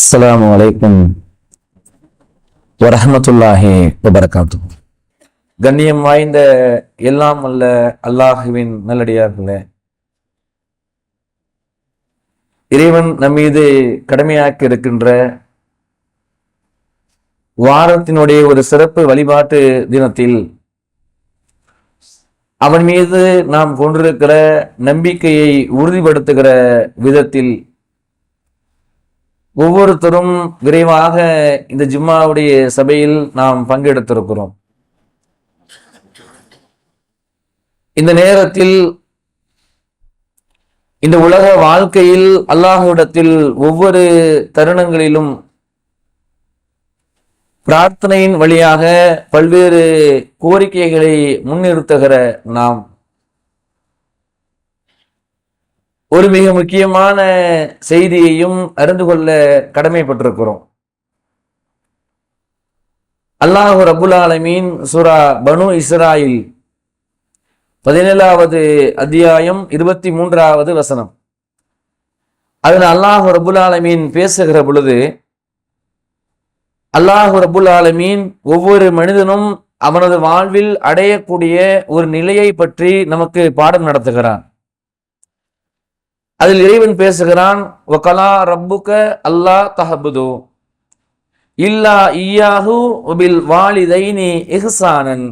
அஸ்ஸலாமு அலைக்கும் வரஹமத்துல்லாஹி வபரகாத்து கண்ணியம் வாய்ந்த எல்லாம் அல்ல அல்லாஹுவின் நல்லடியார்களே. இறைவன் நம்மீது கடமையாக்கி இருக்கின்ற வாரத்தினுடைய ஒரு சிறப்பு வழிபாட்டு தினத்தில் அவன் மீது நாம் கொண்டிருக்கிற நம்பிக்கையை உறுதிப்படுத்துகிற விதத்தில் ஒவ்வொருத்தரும் விரைவாக இந்த ஜிம்மாவுடைய சபையில் நாம் பங்கெடுத்திருக்கிறோம். இந்த நேரத்தில் இந்த உலக வாழ்க்கையில் அல்லாஹுடத்தில் ஒவ்வொரு தருணங்களிலும் பிரார்த்தனையின் வழியாக பல்வேறு கோரிக்கைகளை முன்னிறுத்துகிற நாம் ஒரு மிக முக்கியமான செய்தியையும் அறிந்து கொள்ள கடமைப்பட்டிருக்கிறோம். அல்லாஹு ரபுல் ஆலமீன் சூரா பனு இஸ்ராயில் பதினேழாவது அத்தியாயம் இருபத்தி மூன்றாவது வசனம். அதில் அல்லாஹு ரபுல் ஆலமீன் பேசுகிற பொழுது அல்லாஹு ரபுல் ஆலமீன் ஒவ்வொரு மனிதனும் அவனது வாழ்வில் அடையக்கூடிய ஒரு நிலையை பற்றி நமக்கு பாடம் நடத்துகிறான். அதில் இறைவன் பேசுகிறான் ஒகலா ரப்புக்க அல்லாஹ் தஹபுது இல்லா ஈயாஹு ஒபில் வாலிதைனி இஹ்சானன்.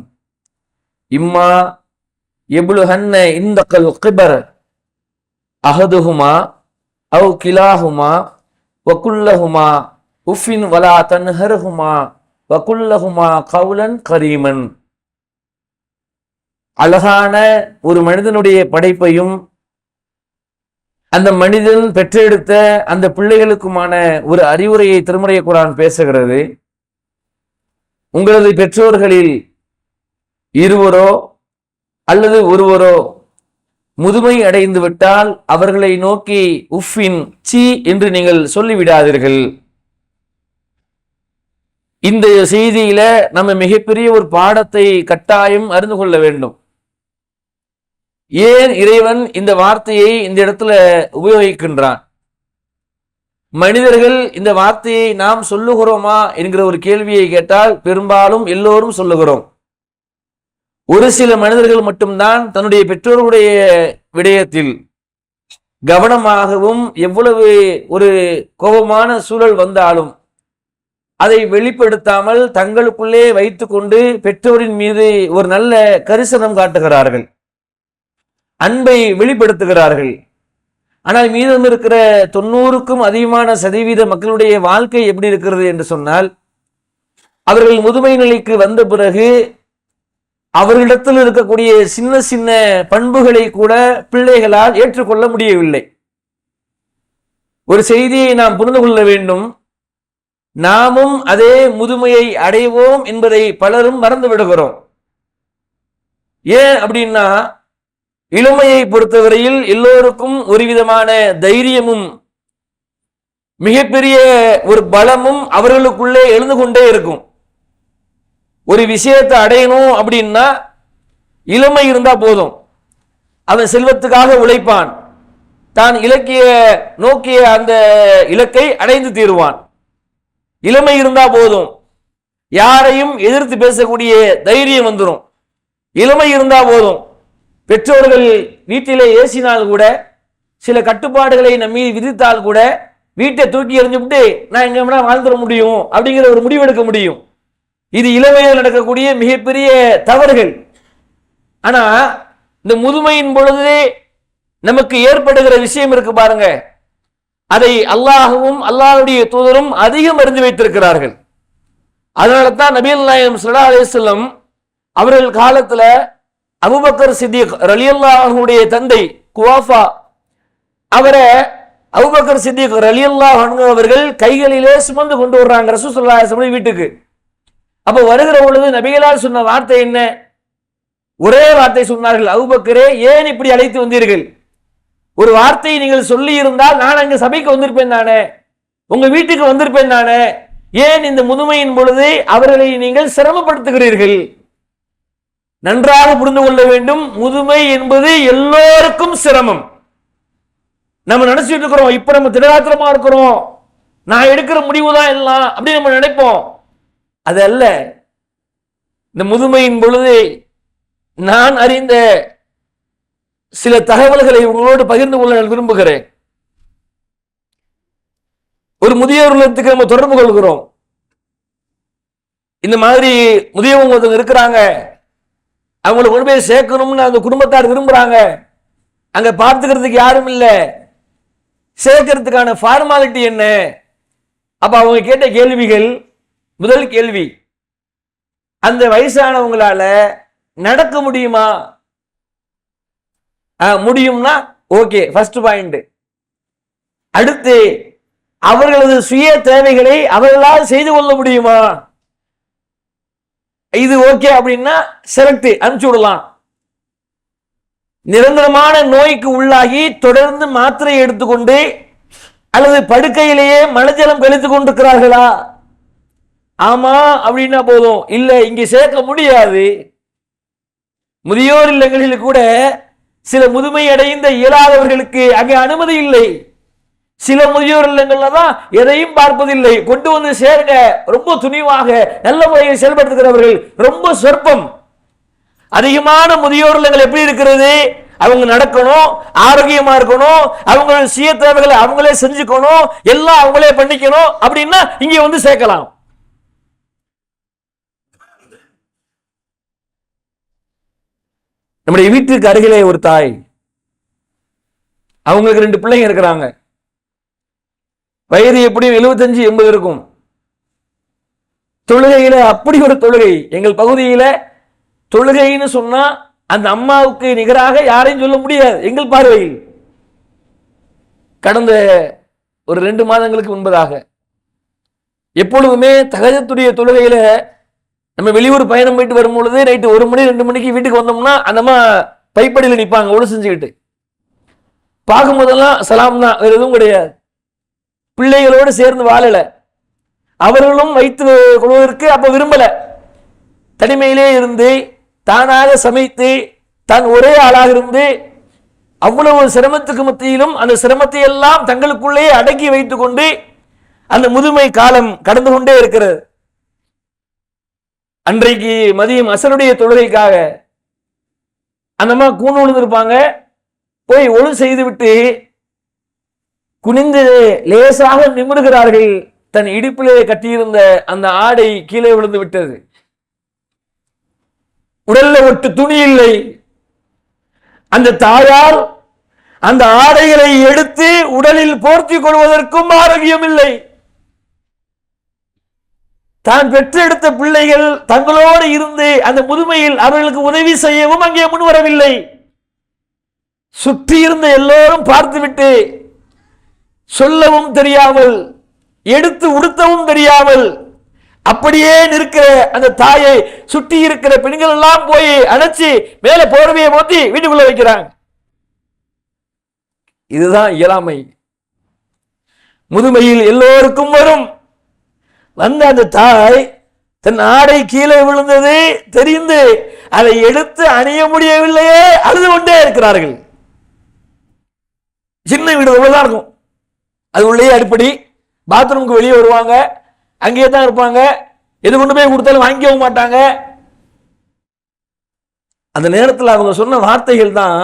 இம்மா எபுலு ஹன்ன இந்தகல் கிபர் அஹதுஹுமா அவு கிலாஹுமா வகுல்லஹுமா உஃபின் வலா தன்ஹர்ஹுமா வகுல்லஹுமா கவுலன் கரீமன். அழகான ஒரு மனிதனுடைய படைப்பையும் அந்த மனிதன் பெற்றெடுத்த அந்த பிள்ளைகளுக்குமான ஒரு அறிவுரையை திருமுறைய குரான் பேசுகிறது. உங்களது பெற்றோர்களில் இருவரோ அல்லது ஒருவரோ முதுமை அடைந்து விட்டால் அவர்களை நோக்கி உஃபின் சி என்று நீங்கள் சொல்லிவிடாதீர்கள். இந்த செய்தியில நம்ம மிகப்பெரிய ஒரு பாடத்தை கட்டாயம் அறிந்து கொள்ள வேண்டும். ஏன் இறைவன் இந்த வார்த்தையை இந்த இடத்துல உபயோகிக்கின்றான்? மனிதர்கள் இந்த வார்த்தையை நாம் சொல்லுகிறோமா என்கிற ஒரு கேள்வியை கேட்டால் பெரும்பாலும் எல்லோரும் சொல்லுகிறோம். ஒரு சில மனிதர்கள் மட்டும்தான் தன்னுடைய பெற்றோர்களுடைய விடயத்தில் கவனமாகவும் எவ்வளவு ஒரு கோபமான சூழல் வந்தாலும் அதை வெளிப்படுத்தாமல் தங்களுக்குள்ளே வைத்துக்கொண்டு பெற்றோரின் மீது ஒரு நல்ல கரிசனம் காட்டுகிறார்கள். அன்பை வெளிப்படுத்துகிறார்கள். ஆனால் மீதம் இருக்கிற தொண்ணூறுக்கும் அதிகமான சதவீத மக்களுடைய வாழ்க்கை எப்படி இருக்கிறது என்று சொன்னால் அவர்கள் முதுமை நிலைக்கு வந்த பிறகு அவர்களிடத்தில் இருக்கக்கூடிய சின்ன சின்ன பண்புகளை கூட பிள்ளைகளால் ஏற்றுக்கொள்ள முடியவில்லை. ஒரு செய்தியை நாம் புரிந்து கொள்ள வேண்டும். நாமும் அதே முதுமையை அடைவோம் என்பதை பலரும் மறந்து விடுகிறோம் ஏன் அப்படின்னா இளமையை பொறுத்தவரையில் எல்லோருக்கும் ஒரு விதமான தைரியமும் மிகப்பெரிய ஒரு பலமும் அவர்களுக்குள்ளே எழுந்து கொண்டே இருக்கும். ஒரு விஷயத்தை அடையணும் அப்படின்னா இளமை இருந்தா போதும். அவன் செல்வத்துக்காக உழைப்பான். தான் இலக்கிய நோக்கிய அந்த இலக்கை அடைந்து தீருவான். இளமை இருந்தா போதும். யாரையும் எதிர்த்து பேசக்கூடிய தைரியம் வந்துடும் இளமை இருந்தா போதும். பெற்றோர்கள் வீட்டிலே ஏசினால் கூட சில கட்டுப்பாடுகளை நம்ம மீது விதித்தால் கூட வீட்டை தூக்கி எறிஞ்சுவிட்டு நான் எங்க வேணா வாழ்ந்துட முடியும் அப்படிங்கிற ஒரு முடிவெடுக்க முடியும். இது இளமையில் நடக்கக்கூடிய மிகப்பெரிய தவறுகள். ஆனா இந்த முதுமையின் பொழுது நமக்கு ஏற்படுகிற விஷயம் இருக்கு பாருங்க. அதை அல்லாஹுவும் அல்லாஹுடைய தூதரும் அதிகம் அறிந்து வைத்திருக்கிறார்கள். அதனால தான் நபீல் நாயம் சுல்லா அலிஸ்லம் அவர்கள் காலத்தில் அபுபக்கர் சித்திக் ரலியல்லாஹனுடைய தந்தை குவாஃபா அவரை அபுபக்கர் சித்திக் ரலியல்லாஹ் அவர்கள் கைகளிலே சுமந்து கொண்டு வர்றாங்க. ரசூசுல்லா வீட்டுக்கு. அப்போ வருகிற பொழுது நபிகளால் சொன்ன வார்த்தை என்ன? ஒரே வார்த்தை சொன்னார்கள் அபுபக்கரே ஏன் இப்படி அழைத்து வந்தீர்கள்? ஒரு வார்த்தையை நீங்கள் சொல்லி இருந்தால் நான் அங்கு சபைக்கு வந்திருப்பேன் தானே? உங்க வீட்டுக்கு வந்திருப்பேன் தானே? ஏன் இந்த முதுமையின் பொழுது அவர்களை நீங்கள் சிரமப்படுத்துகிறீர்கள்? நன்றாக புரிந்து கொள்ள வேண்டும். முதுமை என்பது எல்லோருக்கும் சிரமம். நம்ம நினைச்சிட்டு இருக்கிறோம் இப்ப நம்ம திடகாத்திரமா இருக்கிறோம். நான் எடுக்கிற முடிவு தான் எல்லாம் அப்படின்னு நம்ம நினைப்போம். அது அல்ல. இந்த முதுமையின் பொழுது நான் அறிந்த சில தகவல்களை உங்களோடு பகிர்ந்து கொள்ள நான் விரும்புகிறேன். ஒரு முதியோர் இல்லத்துக்கு நம்ம தொடர்பு கொள்கிறோம். இந்த மாதிரி முதியவங்க ஒருத்தவங்க இருக்கிறாங்க. அவங்களை கொண்டு போய் சேர்க்கணும்னு அந்த குடும்பத்தார் விரும்புகிறாங்க அங்கே பார்த்துக்கிறதுக்கு யாரும் இல்லை. சேர்க்கறதுக்கான ஃபார்மாலிட்டி என்ன? அப்போ அவங்க கேட்ட கேள்விகள் முதல் கேள்வி அந்த வயசானவங்களால நடக்க முடியுமா? ஆ, முடியும்னா ஓகே ஃபர்ஸ்ட் பாயிண்ட் அடுத்து அவர்களது சுய தேவைகளை அவர்களால் செய்து கொள்ள முடியுமா? இது ஓகே அப்படின்னா செலக்ட் அனுப்பிச்சு விடலாம். நிரந்தரமான நோய்க்கு உள்ளாகி தொடர்ந்து மாத்திரை எடுத்துக்கொண்டு அல்லது படுக்கையிலேயே மலஜலம் கழித்து கொண்டிருக்கிறார்களா? ஆமா அப்படின்னா போதும். இல்லை இங்கே சேர்க்க முடியாது. முதியோர் இல்லங்களில் கூட சில முதுமை அடைந்த இயலாதவர்களுக்கு அங்கே அனுமதி இல்லை. சில முதியோர் இல்லங்கள்ல தான் எதையும் பார்ப்பதில்லை. கொண்டு வந்து சேருங்க. ரொம்ப துணிவாக நல்ல முறையில் செயல்படுத்துகிறவர்கள் ரொம்ப சொற்பம். அதிகமான முதியோர் இல்லங்கள் எப்படி இருக்கிறது? அவங்க நடக்கணும் ஆரோக்கியமா இருக்கணும் அவங்க சுய தேவைகளை அவங்களே செஞ்சுக்கணும் எல்லாம் அவங்களே பண்ணிக்கணும் அப்படின்னா இங்க வந்து சேர்க்கலாம். நம்முடைய வீட்டுக்கு அருகிலே ஒரு தாய். அவங்களுக்கு ரெண்டு பிள்ளைங்க இருக்கிறாங்க. வயது எப்படியும் எழுபத்தஞ்சு எண்பது இருக்கும். தொழுகையில அப்படி ஒரு தொழுகை. எங்கள் பகுதியில தொழுகைன்னு சொன்னா அந்த அம்மாவுக்கு நிகராக யாரையும் சொல்ல முடியாது. எங்கள் பார்வையில். கடந்த ஒரு ரெண்டு மாதங்களுக்கு முன்பதாக. எப்பொழுதுமே தகஜத்துடைய தொழுகையில நம்ம வெளியூர் பயணம் போயிட்டு வரும் பொழுது நைட்டு ஒரு மணி ரெண்டு மணிக்கு வீட்டுக்கு வந்தோம்னா அந்த அம்மா பைப்படியில் நிற்பாங்க ஒழு செஞ்சுக்கிட்டு. பார்க்கும்போதெல்லாம் சலாம் தான் வேறு எதுவும் கிடையாது. பிள்ளைகளோடு சேர்ந்து வாழலை. அவர்களும் வைத்து கொள்வதற்கு அப்போ விரும்பலை. தனிமையிலே இருந்து தானாக சமைத்து தான் ஒரே ஆளாக இருந்து அவ்வளவு சிரமத்துக்கு மத்தியிலும் அந்த சிரமத்தை எல்லாம் தங்களுக்குள்ளே அடக்கி வைத்துக் கொண்டு அந்த முதுமை காலம் கடந்து கொண்டே இருக்கிறது. அன்றைக்கு மதியம் அசருடைய தொழுகைக்காக அந்த அம்மா கூண் விழுந்திருப்பாங்க. போய் ஒழு செய்துவிட்டு குனிந்து லேசாக நிமிடுகிறார்கள். தன் இடுப்பிலே கட்டியிருந்த அந்த ஆடை கீழே விழுந்து விட்டது. உடல்ல ஒட்டு துணி இல்லை. அந்த தாயார் அந்த ஆடைகளை எடுத்து உடலில் போர்த்திக் கொள்வதற்கும் ஆரோக்கியம் இல்லை. தான் பெற்றெடுத்த பிள்ளைகள் தங்களோடு இருந்து அந்த முதுமையில் அவர்களுக்கு உதவி செய்யவும் அங்கே முன்வரவில்லை. சுற்றி இருந்த எல்லோரும் பார்த்துவிட்டு சொல்லவும் தெரியாமல் எடுத்து உடுத்தவும் தெரியாமல் அப்படியே நிற்கிற அந்த தாயை சுற்றி இருக்கிற பெண்கள் எல்லாம் போய் அணைச்சி மேல போர்வையை மோத்தி வீட்டுக்குள்ள வைக்கிறாங்க. இதுதான் இயலாமை. முதுமையில் எல்லோருக்கும் வரும். வந்த அந்த தாய் தன் ஆடை கீழே விழுந்தது தெரிந்து அதை எடுத்து அணிய முடியவில்லையே அழுது கொண்டே இருக்கிறார்கள். சின்ன வீடு தான் இருக்கும். அது உள்ளே அடிப்படி பாத்ரூமுக்கு வெளியே வருவாங்க. அங்கேயே தான் இருப்பாங்க. எது கொண்டு போய் கொடுத்தாலும் வாங்கிக்கவும் மாட்டாங்க. அந்த நேரத்தில் அவங்க சொன்ன வார்த்தைகள் தான்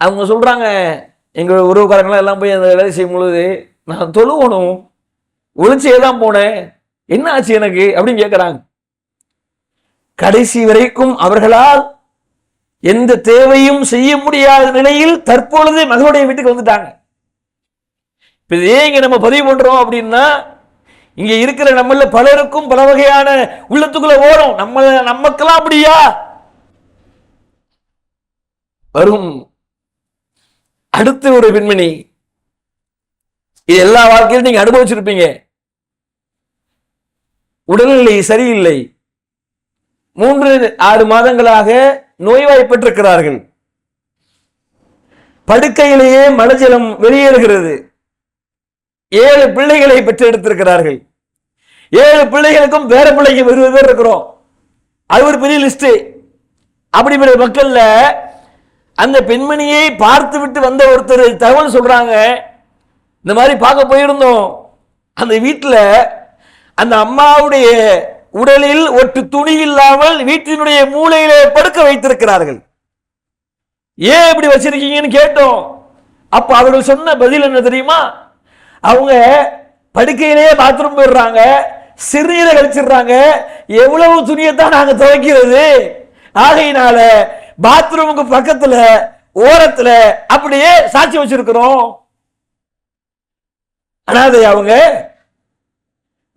அவங்க சொல்கிறாங்க எங்கள் உறவுக்காரங்களாம் எல்லாம் போய் அந்த வேலை செய்யும் பொழுது நான் தொழுவணும். ஒளிச்சே தான் போனேன். என்ன ஆச்சு எனக்கு? அப்படின்னு கேட்குறாங்க கடைசி வரைக்கும் அவர்களால் எந்த தேவையும் செய்ய முடியாத நிலையில் தற்பொழுது மகளுடைய வீட்டுக்கு வந்துட்டாங்க. இப்போ இதே இங்கே நம்ம பதிவு பண்ணுறோம் அப்படின்னா இங்கே இருக்கிற நம்மள பலருக்கும் பல வகையான உள்ளத்துக்குள்ள ஓடும். நம்ம நமக்கெல்லாம் அப்படியா? வரும். அடுத்து ஒரு பெண்மணி இது எல்லா வாழ்க்கையிலும் நீங்க அனுபவிச்சிருப்பீங்க. உடல்நிலை சரியில்லை. மூன்று ஆறு மாதங்களாக நோய்வாய்ப்பட்டிருக்கிறார்கள் படுக்கையிலேயே மலஜலம் வெளியேறுகிறது. ஏழு பிள்ளைகளை பெற்றெடுத்திருக்கிறார்கள். ஏழு பிள்ளைகளுக்கும் வேற பிள்ளைங்க இருபது பேர் இருக்கிறோம். அது ஒரு பெரிய லிஸ்ட்டு அப்படிப்பட்ட மக்களில் அந்த பெண்மணியை பார்த்து விட்டு வந்த ஒருத்தர் தகவல் சொல்கிறாங்க இந்த மாதிரி பார்க்க போயிருந்தோம். அந்த வீட்டில் அந்த அம்மாவுடைய உடலில் ஒட்டு துணி இல்லாமல் வீட்டினுடைய மூளையிலே படுக்க வைத்திருக்கிறார்கள். ஏன் இப்படி வச்சிருக்கீங்கன்னு கேட்டோம். அப்ப அவர்கள் சொன்ன பதில் என்ன தெரியுமா? அவங்க படுக்கையிலேயே பாத்ரூம் போயிடுறாங்க சிறுநீரை கழிச்சிடுறாங்க எவ்வளவு துணியை தான் துவைக்கிறது. ஆகையினால பாத்ரூமுக்கு பக்கத்துல ஓரத்துல அப்படியே சாட்சி வச்சிருக்கிறோம். அனாதை அவங்க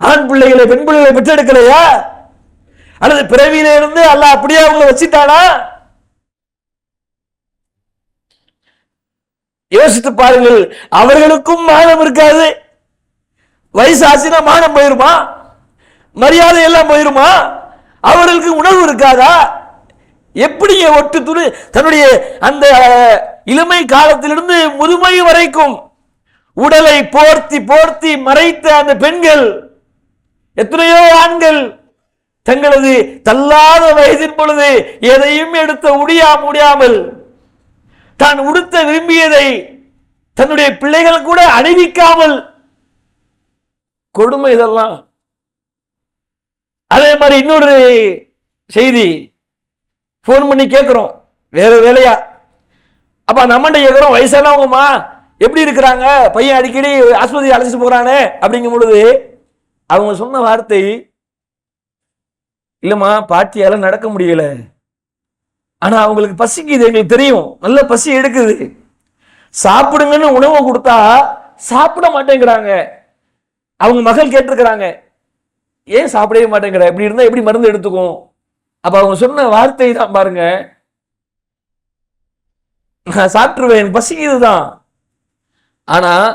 ஆண் பிள்ளைகளை பெண் பிள்ளைகளை பெற்றெடுக்கலையா? அல்லது பிறவியில இருந்து அல்லாஹ் அப்படியே அவங்களை வச்சிட்டானா? யோசித்து பாருங்கள் அவர்களுக்கும் மானம் இருக்காது. வயசாசினா மானம் போயிருமா? மரியாதை எல்லாம் போயிருமா? அவர்களுக்கு உணவு இருக்காதா? எப்படி ஒட்டு துணி தன்னுடைய அந்த இளமை காலத்திலிருந்து முதுமை வரைக்கும் உடலை போர்த்தி போர்த்தி மறைத்த அந்த பெண்கள் எத்தனையோ ஆண்கள் தங்களது தள்ளாத வயதின் பொழுது எதையும் எடுத்த முடியா முடியாமல் தான் உடுத்த விரும்பியதை தன்னுடைய பிள்ளைகள் கூட அணிவிக்காமல் கொடுமை இதெல்லாம். அதே மாதிரி இன்னொரு செய்தி. ஃபோன் பண்ணி கேட்குறோம். வேற வேலையா? அப்ப நம்மகிட்ட கேட்குறோம் வயசானவங்கம்மா எப்படி இருக்கிறாங்க? பையன் அடிக்கடி ஆஸ்பத்திரி அழைச்சிட்டு போறானே அப்படிங்கும் பொழுது அவங்க சொன்ன வார்த்தை இல்லைம்மா பாட்டியால் நடக்க முடியலை. ஆனால் அவங்களுக்கு பசிக்குது எங்களுக்கு தெரியும். நல்ல பசி எடுக்குது. சாப்பிடுங்கன்னு உணவை கொடுத்தா சாப்பிட மாட்டேங்கிறாங்க. அவங்க மகள் கேட்டிருக்கிறாங்க ஏன் சாப்பிடவே மாட்டேங்கிற? இப்படி இருந்தால் எப்படி மருந்து எடுத்துக்கும்? அப்போ அவங்க சொன்ன வார்த்தை தான் பாருங்க. நான் சாப்பிட்ருவேன் எனக்கு பசிக்குது தான். ஆனால்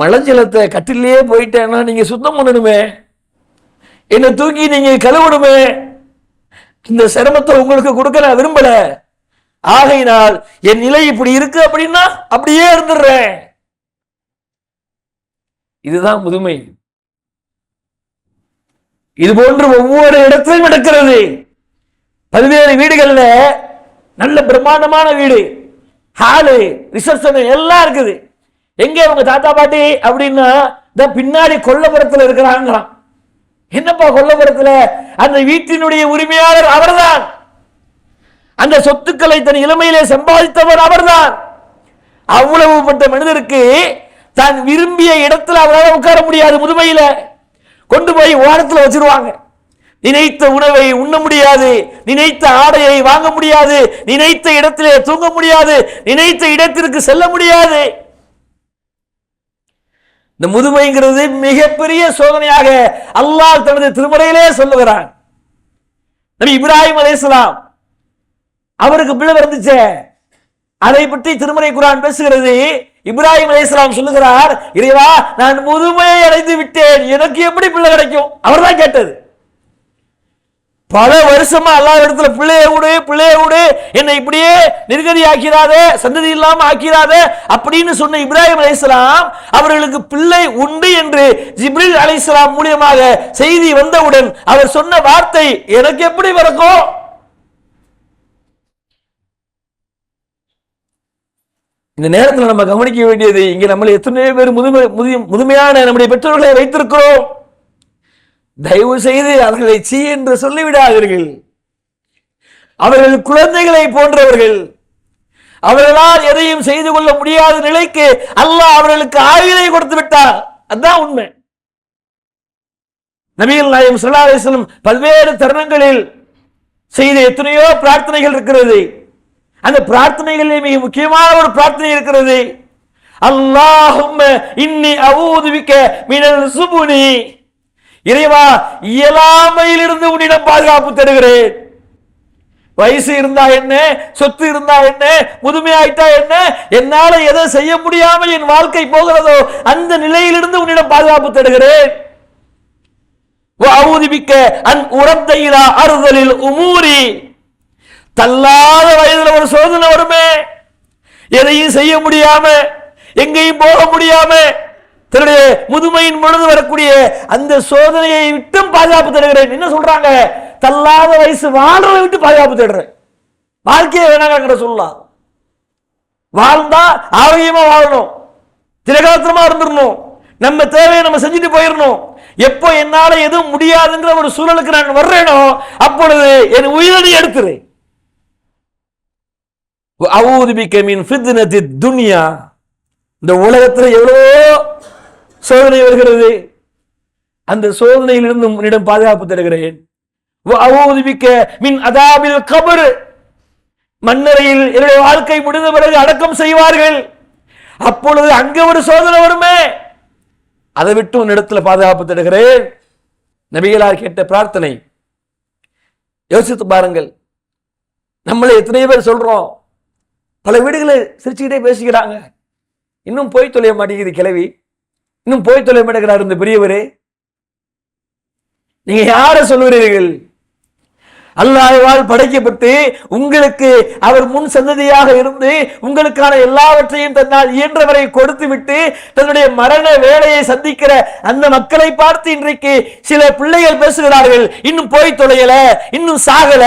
மலஜலத்தை கட்டிலேயே போயிட்டேன்னா நீங்கள் சுத்தம் பண்ணணுமே. என்னை தூக்கி நீங்கள் கழுவணுமே. இந்த சிரமத்தை உங்களுக்கு கொடுக்க நான் விரும்பல. ஆகையினால் என் நிலை இப்படி இருக்கு அப்படின்னா அப்படியே இருந்துடுறேன். இதுதான் முதுமை இது போன்று ஒவ்வொரு இடத்திலும் நடக்கிறது. பல்வேறு வீடுகள்ல நல்ல பிரம்மாண்டமான வீடு. ஹாலு ரிசப்ஷன் எல்லாம் இருக்குது. எங்க உங்க தாத்தா பாட்டி அப்படின்னா இந்த பின்னாடி கொல்லப்புறத்துல இருக்கிறாங்களாம். என்னப்பா கொல்லப்புறத்துல அந்த வீட்டினுடைய உரிமையாளர் அவர்தான். அந்த சொத்துக்களை தன் இளமையிலே சம்பாதித்தவர் அவர்தான். அவ்வளவு பட்ட மனிதருக்கு தான் விரும்பிய இடத்துல அவரால் உட்கார முடியாது முதுமையில. கொண்டு போய் ஓரத்தில் வச்சிருவாங்க. நினைத்த உணவை உண்ண முடியாது. நினைத்த ஆடையை வாங்க முடியாது. நினைத்த இடத்திலே தூங்க முடியாது. நினைத்த இடத்திற்கு செல்ல முடியாது. இந்த முதுமைங்கிறது மிகப்பெரிய சோதனையாக அல்லாஹ் தனது திருமுறையிலே சொல்லுகிறான். நபி இப்ராஹிம் அலைஹிஸ்ஸலாம் அவருக்கு பிள்ளை பிறந்துச்சே அதை பற்றி திருமறை குரான் பேசுகிறது. இப்ராஹிம் அலைஹிஸ்ஸலாம் சொல்லுகிறார் இறைவா நான் முதுமையை அடைந்து விட்டேன். எனக்கு எப்படி பிள்ளை கிடைக்கும்? அவர்தான் கேட்டது. பல வருஷமா எல்லா இடத்துல பிள்ளைய விடு பிள்ளைய விடு என்னை இப்படியே நிர்கதி ஆக்கிறாத சந்ததி இல்லாம ஆக்கிறாத அப்படின்னு சொன்ன இப்ராஹிம் அலைஹிஸ்ஸலாம் அவர்களுக்கு பிள்ளை உண்டு என்று ஜிப்ரில் அலைஹிஸ்ஸலாம் மூலியமாக செய்தி வந்தவுடன் அவர் சொன்ன வார்த்தை எனக்கு எப்படி பிறக்கும்? இந்த நேரத்தில் நம்ம கவனிக்க வேண்டியது இங்கே நம்மளை எத்தனையோ பேர் முதுமை முதுமையான நம்முடைய பெற்றோர்களை வைத்திருக்கிறோம். தயவு செய்து அவர்களை சீ என்று சொல்லிவிடாதீர்கள். அவர்கள் குழந்தைகளை போன்றவர்கள். அவர்களால் எதையும் செய்து கொள்ள முடியாத நிலைக்கு அல்லாஹ் அவர்களுக்கு ஆயுதை கொடுத்து விட்டார். அதுதான் உண்மை. நபிகள் நாயம் ஸல்லல்லாஹு அலைஹி பல்வேறு தருணங்களில் செய்த எத்தனையோ பிரார்த்தனைகள் இருக்கிறது. அந்த பிரார்த்தனைகளில் மிக முக்கியமான ஒரு பிரார்த்தனை இருக்கிறது. அல்லாஹும் இன்னி அவுதுவிக்க மினல் சுபுனி. இறைவா இயலாமையிலிருந்து உன்னிடம் பாதுகாப்பு தருகிறேன் வயசு இருந்தா என்ன சொத்து இருந்தா என்ன முதுமையாயிட்டா என்ன என்னால எதை செய்ய முடியாமல் என் வாழ்க்கை போகிறதோ அந்த நிலையிலிருந்து உன்னிடம் பாதுகாப்பு தருகிறேன் அன் உரத்தையிலா அறுதலில் உமூரி. தள்ளாத வயதுல ஒரு சோதனை வருமே. எதையும் செய்ய முடியாம எங்கேயும் போக முடியாம தன்னுடைய முதுமையின் பொழுது வரக்கூடிய அந்த சோதனையை விட்டும் பாதுகாப்பு தருகிறேன் என்ன சொல்றாங்க? தள்ளாத வயசு வாழ்றதை விட்டு பாதுகாப்பு தேடுறேன். வாழ்க்கையை வேணாங்கிற சொல்லலாம் வாழ்ந்தா ஆரோக்கியமா வாழணும். திரகாத்திரமா இருந்துடணும் நம்ம தேவையை நம்ம செஞ்சுட்டு போயிடணும் எப்போ என்னால எதுவும் முடியாதுங்கிற ஒரு சூழலுக்கு நான் வர்றேனோ அப்பொழுது என் உயிரை எடுத்துரு அவுதுபிக்க மீன் ஃபித்னத்தி துனியா. இந்த உலகத்துல எவ்வளோ சோதனை வருகிறது. அந்த சோதனையிலிருந்து உன்னிடம் பாதுகாப்பு தருகிறேன். அவுதுபிக்க மின் அதாபில் கபர். மண்ணறையில் என்னுடைய வாழ்க்கை முடிந்த பிறகு அடக்கம் செய்வார்கள். அப்பொழுது அங்க ஒரு சோதனை வருமே. அதை விட்டு உன்னிடத்துல பாதுகாப்பு தருகிறேன். நபிகளார் கேட்ட பிரார்த்தனை. யோசித்து பாருங்கள். நம்மளை எத்தனை பேர் சொல்றோம். பல வீடுகளை சிரிச்சுக்கிட்டே பேசிக்கிறாங்க. இன்னும் போய் தொலைய மாட்டேங்குது கிளவி இன்னும் போய் தொலைய மாட்டேங்கிறார் இந்த பெரியவரே. நீங்க யார சொல்லுகிறீர்கள்? அல்லாஹ்வால் படைக்கப்பட்டு உங்களுக்கு அவர் முன் சந்ததியாக இருந்து உங்களுக்கான எல்லாவற்றையும் தன்னால் இயன்றவரை கொடுத்து விட்டு தன்னுடைய மரண வேலையை சந்திக்கிற அந்த மக்களை பார்த்து இன்றைக்கு சில பிள்ளைகள் பேசுகிறார்கள். இன்னும் போய் தொலையல இன்னும் சாகல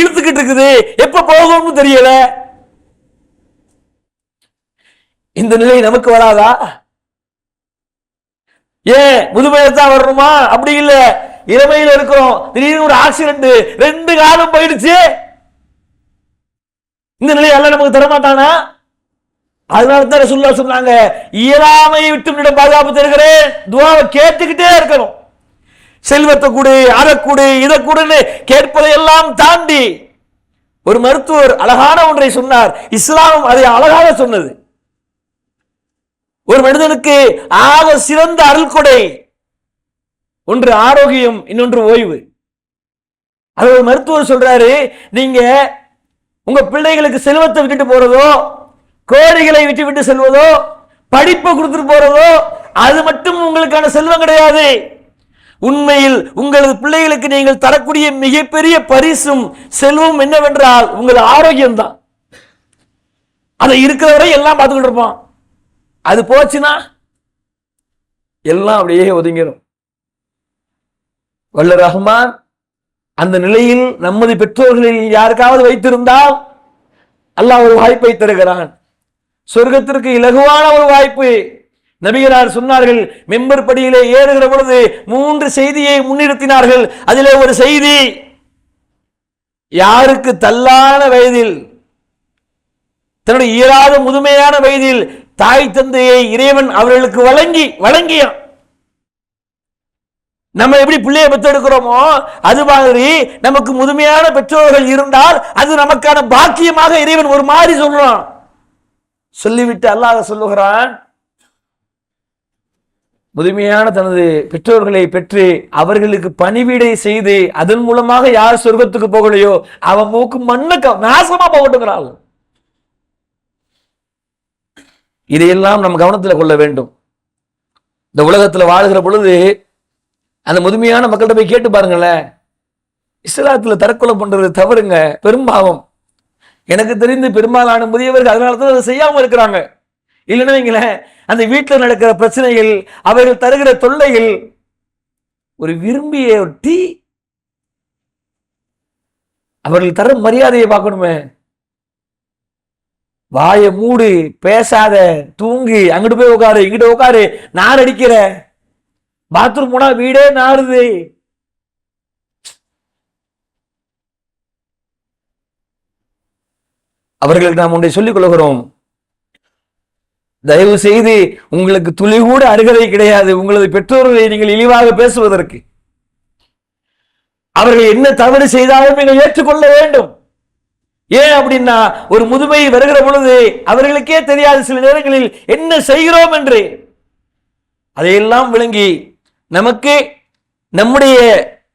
இழுத்துக்கிட்டு இருக்குது. எப்ப போகும்னு தெரியல. இந்த நிலை நமக்கு வராதா? ஏன் முதுமையத்தான் வரணுமா? அப்படி இல்ல. இளமையில இருக்கிறோம். திடீர்னு ஒரு ஆக்சிடென்ட் ரெண்டு காலம் போயிடுச்சு. இந்த நிலையை எல்லாம் நமக்கு தரமாட்டானா? அதனால தான் சொல்லா சொன்னாங்க இயலாமை விட்டு உன்னிடம் பாதுகாப்பு தருகிறேன். துவாவை கேட்டுக்கிட்டே இருக்கணும். செல்வத்தை கூடு அதை கூடு இதை கூடுன்னு கேட்பதை எல்லாம் தாண்டி ஒரு மருத்துவர் அழகான ஒன்றை சொன்னார். இஸ்லாம் அதை அழகாக சொன்னது. ஒரு மனிதனுக்கு ஆக சிறந்த அருள்கொடை ஒன்று ஆரோக்கியம் இன்னொன்று ஓய்வு. அது ஒரு மருத்துவர் சொல்றாரு நீங்க உங்க பிள்ளைகளுக்கு செல்வத்தை விட்டுட்டு போறதோ கோழிகளை விட்டு விட்டு செல்வதோ படிப்பை கொடுத்துட்டு போறதோ அது மட்டும் உங்களுக்கான செல்வம் கிடையாது. உண்மையில் உங்களது பிள்ளைகளுக்கு நீங்கள் தரக்கூடிய மிகப்பெரிய பரிசும் செல்வம் என்னவென்றால் உங்கள் ஆரோக்கியம் தான் அதை இருக்கிறவரை எல்லாம் பார்த்துக்கிட்டு இருப்பான். அது போச்சுன்னா எல்லாம் அப்படியே ஒதுங்கிடும் வல்ல ரஹ்மான் அந்த நிலையில் நமது பெற்றோர்களில் யாருக்காவது வைத்திருந்தால் அல்லாஹ் ஒரு வாய்ப்பை தருகிறான். சொர்க்கத்திற்கு இலகுவான ஒரு வாய்ப்பு. நபிகரார் சொன்னார்கள் மெம்பர் படியிலே ஏறுகிற பொழுது மூன்று செய்தியை முன்னிறுத்தினார்கள். அதிலே ஒரு செய்தி யாருக்கு தள்ளான வயதில் தன்னுடைய இயலாத முதுமையான வயதில் தாய் தந்தையை இறைவன் அவர்களுக்கு வழங்கி வழங்கியான் நம்ம எப்படி பிள்ளையை பெற்றெடுக்கிறோமோ அது மாதிரி நமக்கு முதுமையான பெற்றோர்கள் இருந்தால் அது நமக்கான பாக்கியமாக இறைவன் ஒரு மாதிரி சொல்றான். சொல்லிவிட்டு அல்லாஹ் சொல்லுகிறான் முதுமையான தனது பெற்றோர்களை பெற்று அவர்களுக்கு பணிவிடை செய்து அதன் மூலமாக யார் சொர்க்கத்துக்கு போகலையோ அவன் மூக்கு மண்ணுக்கு நாசமா போகட்டுங்கிறாள். இதையெல்லாம் நம்ம கவனத்தில் கொள்ள வேண்டும். இந்த உலகத்தில் வாழுகிற பொழுது அந்த முதுமையான மக்கள்கிட்ட போய் கேட்டு பாருங்களேன். இஸ்லாத்தில் தற்கொலை பண்ணுறது தவறுங்க பெரும்பாவம் எனக்கு தெரிந்து பெரும்பாலான முதியவர்கள் அதனால தான் அதை செய்யாமல் இருக்கிறாங்க. இல்லைன்னு வைங்களேன் அந்த வீட்டில் நடக்கிற பிரச்சனைகள் அவர்கள் தருகிற தொல்லைகள் ஒரு விரும்பிய ஒரு டீ அவர்கள் தர மரியாதையை பார்க்கணுமே. வாயை மூடு பேசாத தூங்கி அங்கிட்டு போய் உட்காரு இங்கிட்ட உட்காரு நார் அடிக்கிற பாத்ரூம் போனா வீடே நாருது. அவர்களுக்கு நாம் ஒன்றை சொல்லிக் கொள்கிறோம். தயவு செய்து உங்களுக்கு துளி கூட அருகதை கிடையாது. உங்களது பெற்றோர்களை நீங்கள் இழிவாக பேசுவதற்கு. அவர்கள் என்ன தவறு செய்தாலும் நீங்கள் ஏற்றுக்கொள்ள வேண்டும். ஏன் அப்படின்னா ஒரு முதுமை வருகிற பொழுது அவர்களுக்கே தெரியாது சில நேரங்களில் என்ன செய்கிறோம் என்று. அதையெல்லாம் விளங்கி நமக்கு நம்முடைய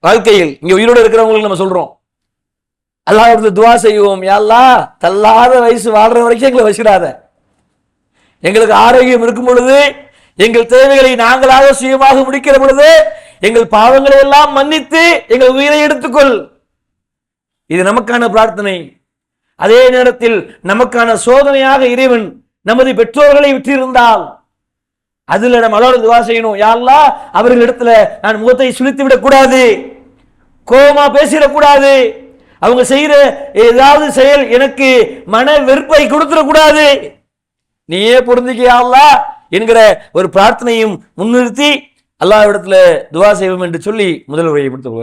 வாழ்க்கையில் இங்க உயிரோடு இருக்கிறவங்களுக்கு நம்ம சொல்றோம். அல்லாஹ் துவா செய்வோம். யாழ்லா தள்ளாத வயசு வாழ்ற வரைக்கும் எங்களை வசிடாத எங்களுக்கு ஆரோக்கியம் இருக்கும் பொழுது எங்கள் தேவைகளை நாங்களாக சுயமாக முடிக்கிற பொழுது எங்கள் பாவங்களை எல்லாம் மன்னித்து எங்கள் உயிரை எடுத்துக்கொள். இது நமக்கான பிரார்த்தனை. அதே நேரத்தில் நமக்கான சோதனையாக இறைவன் நமது பெற்றோர்களை விட்டிருந்தால் அதுல நம்ம அதோட துவா செய்யணும். யாரெல்லாம் அவர்களிடத்துல நான் முகத்தை சுழித்து விடக்கூடாது கோபமா பேசிடக்கூடாது அவங்க செய்யற ஏதாவது செயல் எனக்கு மன வெறுப்பை கொடுத்துடக்கூடாது. நீயே புரிஞ்சுக்கியாள்லா என்கிற ஒரு பிரார்த்தனையும் முன்னிறுத்தி அல்லாஹ்விடத்துல துவா செய்வோம் என்று சொல்லி முதல் உரையை கொடுத்து